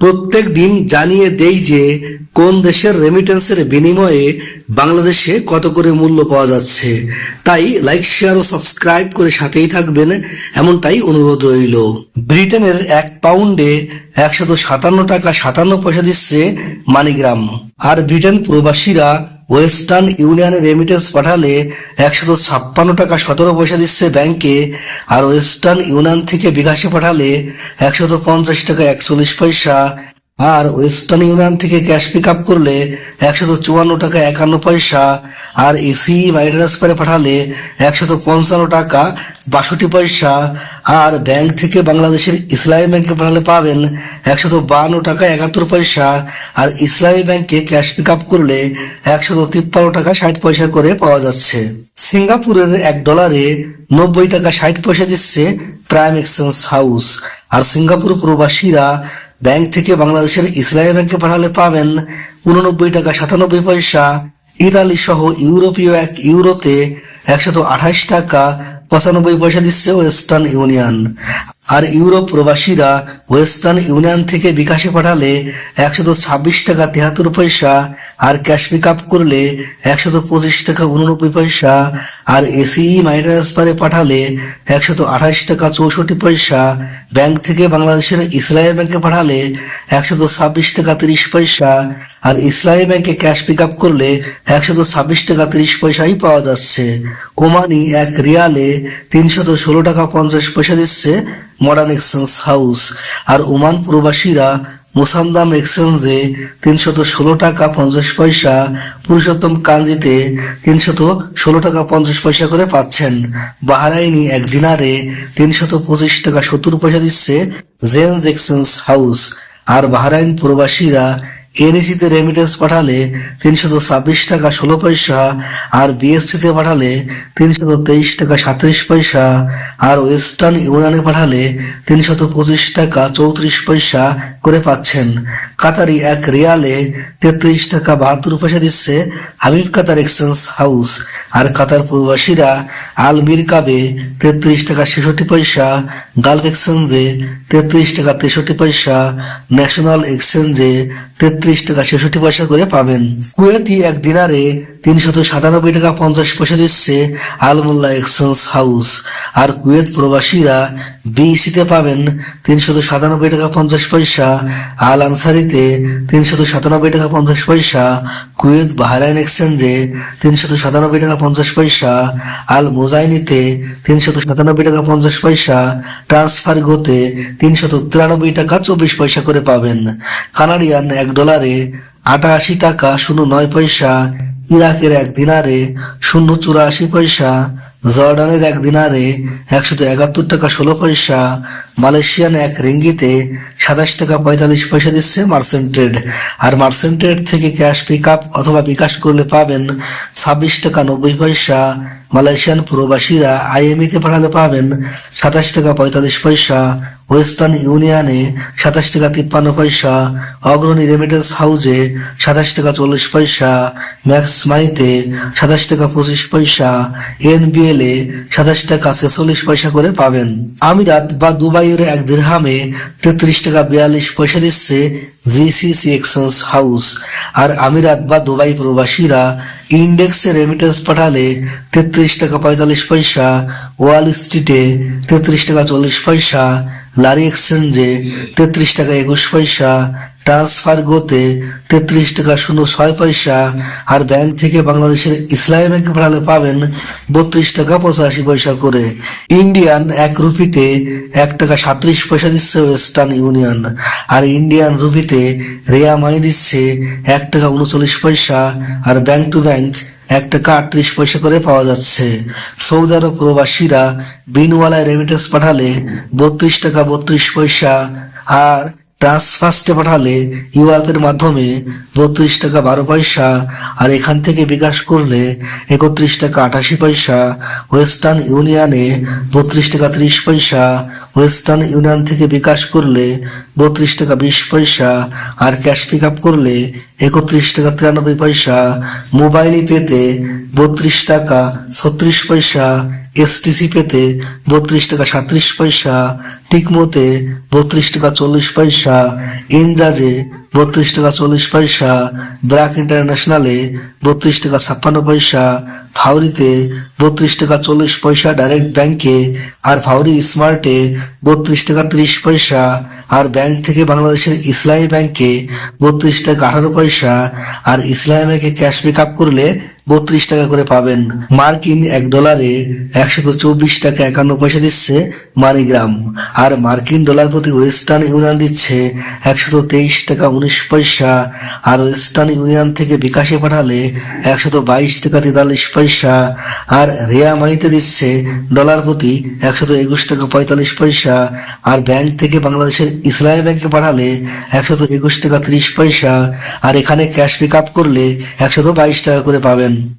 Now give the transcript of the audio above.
প্রত্যেক দিন জানিয়ে দেই যে কোন দেশের রেমিটেন্সের বিনিময়ে বাংলাদেশে কত করে মূল্য পাওয়া যাচ্ছে। তাই লাইক শেয়ার ও সাবস্ক্রাইব করে সাথেই থাকবেন, এমনটাই অনুরোধ রইল। ব্রিটেনের এক পাউন্ডে একশত সাতান্ন টাকা সাতান্ন পয়সা দিচ্ছে মানিগ্রাম। আর ব্রিটেন প্রবাসীরা ওয়েস্টার্ন ইউনিয়নে রেমিটেন্স পাঠালে একশত ছাপ্পান্ন টাকা সতেরো পয়সা দিচ্ছে ব্যাংকে আর ওয়েস্টার্ন ইউনিয়ন থেকে বিকাশে পাঠালে একশত পঞ্চাশ টাকা একচল্লিশ পয়সা। আর ওয়েস্টার্ন ইউনিয়ন থেকে ক্যাশ পিক আপ করলে একশত চুয়ান্ন টাকা একান্ন পয়সা, আর এসি মানি ট্রান্সফারে পাঠালে একশত পঞ্চান্ন টাকা বাষট্টি পয়সা, আর ব্যাংক থেকে বাংলাদেশের ইসলামী ব্যাংকে পাঠালে পাবেন একশত বান্ন টাকা একাত্তর পয়সা, আর ইসলামী ব্যাংকে ক্যাশ পিক আপ করলে একশত তিপ্পান্ন টাকা ষাট পয়সা করে পাওয়া যাচ্ছে। সিঙ্গাপুরের এক ডলারে নব্বই টাকা ষাট পয়সা দিচ্ছে প্রাইম এক্সচেঞ্জ হাউস, আর সিঙ্গাপুর প্রবাসীরা ব্যাংক থেকে বাংলাদেশের ইসলামী ব্যাংকে পাঠালে পাবেন উননব্বই টাকা সাতানব্বই পয়সা। ইতালি সহ ইউরোপীয় এক ইউরোতে একশত আঠাশ টাকা পঁচানব্বই পয়সা দিচ্ছে ওয়েস্টার্ন ইউনিয়ন। আর ইউরোপ প্রবাসীরা ওয়েস্টার্ন ইউনিয়ন থেকে বিকাশে পাঠালে একশত ছাব্বিশ টাকা তেহাত্তর পয়সা আর ক্যাশ পিক আপ করলে একশত পঁচিশ টাকা উননব্বই পয়সা, আর এসিই মানি ট্রান্সফারে পাঠালে একশত আঠাশ টাকা চৌষট্টি পয়সা, ব্যাংক থেকে বাংলাদেশের ইসলামী ব্যাংকে পাঠালে একশত ছাব্বিশ টাকা তিরিশ পয়সা, আর ইসলামী ব্যাংকে ক্যাশ পিক আপ করলে একশত ছাব্বিশ টাকা তিরিশ পয়সাই পাওয়া যাচ্ছে। ওমানি এক রিয়ালে তিনশত ষোলো টাকা পঞ্চাশ পয়সা দিচ্ছে মডার্ন এক্সচেঞ্জ হাউস। আর ওমান প্রবাসীরা মোসান্দাম এক্সচেঞ্জে তিনশত ষোলো টাকা পঞ্চাশ পয়সা, পুরুষোত্তম কাঞ্জিতে তিনশত ষোলো টাকা পঞ্চাশ পয়সা করে পাচ্ছেন। বাহারাইনি এক দিনারে তিনশত পঁচিশ টাকা সত্তর পয়সা দিচ্ছে জেন্স এক্সচেঞ্জ হাউস। আর বাহারাইন প্রবাসীরা এনএসিতে রেমিটেন্স পাঠালে তিনশত ছাব্বিশ টাকা ষোলো পয়সা আর বিএসসিতে পাঠালে তিনশত তেইশ টাকা সাঁত্রিশ পয়সা আর ওয়েস্টার্ন ইউনিয়নে পাঠালে তিনশত পঁচিশ টাকা চৌত্রিশ পয়সা করে পাচ্ছেন। কাতারি এক রিয়ালে তেত্রিশ টাকা বাহাত্তর পয়সা দিচ্ছে হাবিব কাতার এক্সচেঞ্জ হাউস। আর কাতার প্রবাসীরা আল মিরকাবে তেত্রিশ টাকা ছেষট্টি পয়সা, গালফ এক্সচেঞ্জে তেত্রিশ টাকা তেষট্টি পয়সা, ন্যাশনাল এক্সচেঞ্জে তেত্রিশ টাকা ছেষট্টি পয়সা করে পাবেন। কুয়েতি এক দিনারে তিনশত সাতানব্বই টাকা পঞ্চাশ পয়সা দিচ্ছে আলমুল্লাহ এক্সচেঞ্জ হাউস। আর কুয়েত প্রবাসীরা বিইসিতে পাবেন তিনশত সাতানব্বই টাকা পঞ্চাশ পয়সা, আল আনসারিতে তিনশত সাতানব্বই টাকা পঞ্চাশ পয়সা, কুয়েত বাহারাইন এক্সচেঞ্জে তিনশত সাতানব্বই টাকা পঞ্চাশ পয়সা, আল মোজাইনিতে তিনশত সাতানব্বই টাকা পঞ্চাশ পয়সা, ট্রান্সফার গোতে তিনশত তিরানব্বই টাকা চব্বিশ পয়সা করে পাবেন। কানাডিয়ান এক ডলারে আটাশি টাকা শূন্য নয় পয়সা ইরাকের এক দিনারে শূন্য চুরাশি পয়সা, জর্ডানের এক দিনারে একশত একাত্তর টাকা ষোলো পয়সা, মালয়েশিয়ান এক রিঙ্গিতে সাতাশ টাকা পঁয়তাল্লিশ পয়সা দিচ্ছে মার্সেন্ট ট্রেড আর মার্সেন্ট ট্রেড থেকে ক্যাশ পিক আপ অথবা বিকাশ করলে পাবেন ছাব্বিশ টাকা নব্বই পয়সা, মালয়েশিয়ান প্রবাসীরা আইএমইতে পাঠালে পাবেন সাতাশ টাকা পঁয়তাল্লিশ পয়সা ওয়েস্টার্ন ইউনিয়নে সাতাশ টাকা তিপ্পান্ন পয়সা, অগ্রণী রেমিটেন্স হাউজে সাতাশ টাকা চল্লিশ পয়সা ম্যাক্স মাইতে সাতাশ টাকা পঁচিশ পয়সা এনবিএল এ সাতাশ টাকা ছেচল্লিশ পয়সা করে পাবেন। আমিরাত বা দুবাইয়ের এক দিরহামে তেত্রিশ টাকা বিয়াল্লিশ পয়সা দিচ্ছে জিসিসি এক্সচেঞ্জ হাউস আর আমিরাত বা দুবাই প্রবাসীরা ইন্ডেক্সে রেমিটেন্স পাঠালে তেত্রিশ টাকা পঁয়তাল্লিশ পয়সা ওয়াল স্ট্রিটে তেত্রিশ টাকা চল্লিশ পয়সা লারি এক্সচেঞ্জে তেত্রিশ টাকা একুশ পয়সা, ট্রান্সফার গোতে তেত্রিশ টাকা শূন্য ছয় পয়সা, আর ব্যাংক থেকে বাংলাদেশের ইসলামী ব্যাংকে পাঠালে পাবেন বত্রিশ টাকা পঁচাশি পয়সা করে। ইন্ডিয়ান এক রুপিতে এক টাকা সাত্রিশ পয়সা দিচ্ছে ওয়েস্টার্ন ইউনিয়ন, আর ইন্ডিয়ান রুপিতে রেয়া মাই দিচ্ছে এক টাকা উনচল্লিশ পয়সা, আর ব্যাংক টু ব্যাংক এক টাকা আটত্রিশ পয়সা করে পাওয়া যাচ্ছে। সৌদি আরব প্রবাসীরা বিনওয়ালায় রেমিটেন্স পাঠালে বত্রিশ টাকা বত্রিশ পয়সা। আর ট্রান্সফার্স্টে পাঠালে ইউআরপের মাধ্যমে বত্রিশ টাকা বারো পয়সা, আর এখান থেকে বিকাশ করলে একত্রিশ টাকা আটাশি পয়সা ওয়েস্টার্ন ইউনিয়নে বত্রিশ টাকা ত্রিশ পয়সা ওয়েস্টার্ন ইউনিয়ন থেকে বিকাশ করলে বত্রিশ টাকা বিশ পয়সা, আর ক্যাশ পিক আপ করলে একত্রিশ টাকা তিরানব্বই পয়সা মোবাইলে পেতে বত্রিশ টাকা ছত্রিশ পয়সা এসটিসি পেতে বত্রিশ টাকা সাত্রিশ পয়সা টিকমোতে বত্রিশ টাকা চল্লিশ পয়সা, ইনজাজে বত্রিশ টাকা চল্লিশ পয়সা ব্র্যাক ইন্টারন্যাশনালে বত্রিশ টাকা ছাপ্পান্ন পয়সা ফাউরিতে বত্রিশ টাকা চল্লিশ পয়সা ডাইরেক্ট ব্যাংকে, আর ফাউরি স্মার্টে বত্রিশ টাকা ত্রিশ পয়সা, আর ব্যাংক থেকে বাংলাদেশের ইসলামী ব্যাংকে বত্রিশ টাকা আঠারো পয়সা, আর ইসলামী ব্যাংকে ক্যাশ পিক আপ করলে বত্রিশ টাকা করে পাবেন। মার্কিন এক ডলারে একশত চব্বিশ টাকা একান্ন পয়সা দিচ্ছে মানিগ্রাম। আর মার্কিন ডলার প্রতি ওয়েস্টার্ন ইউনিয়ন দিচ্ছে একশত তেইশ টাকা উনিশ পয়সা। আর ওয়েস্টার্ন ইউনিয়ন থেকে বিকাশে পাঠালে একশত বাইশ টাকা তেতাল্লিশ পয়সা। আর রেয়া মানিতে দিচ্ছে ডলার প্রতি একশত একুশ টাকা পঁয়তাল্লিশ পয়সা। আর ব্যাংক থেকে বাংলাদেশের ইসলামী ব্যাংকে পাঠালে একশত একুশ টাকা ত্রিশ পয়সা। আর এখানে ক্যাশ পিক আপ করলে একশত বাইশ টাকা করে পাবেন।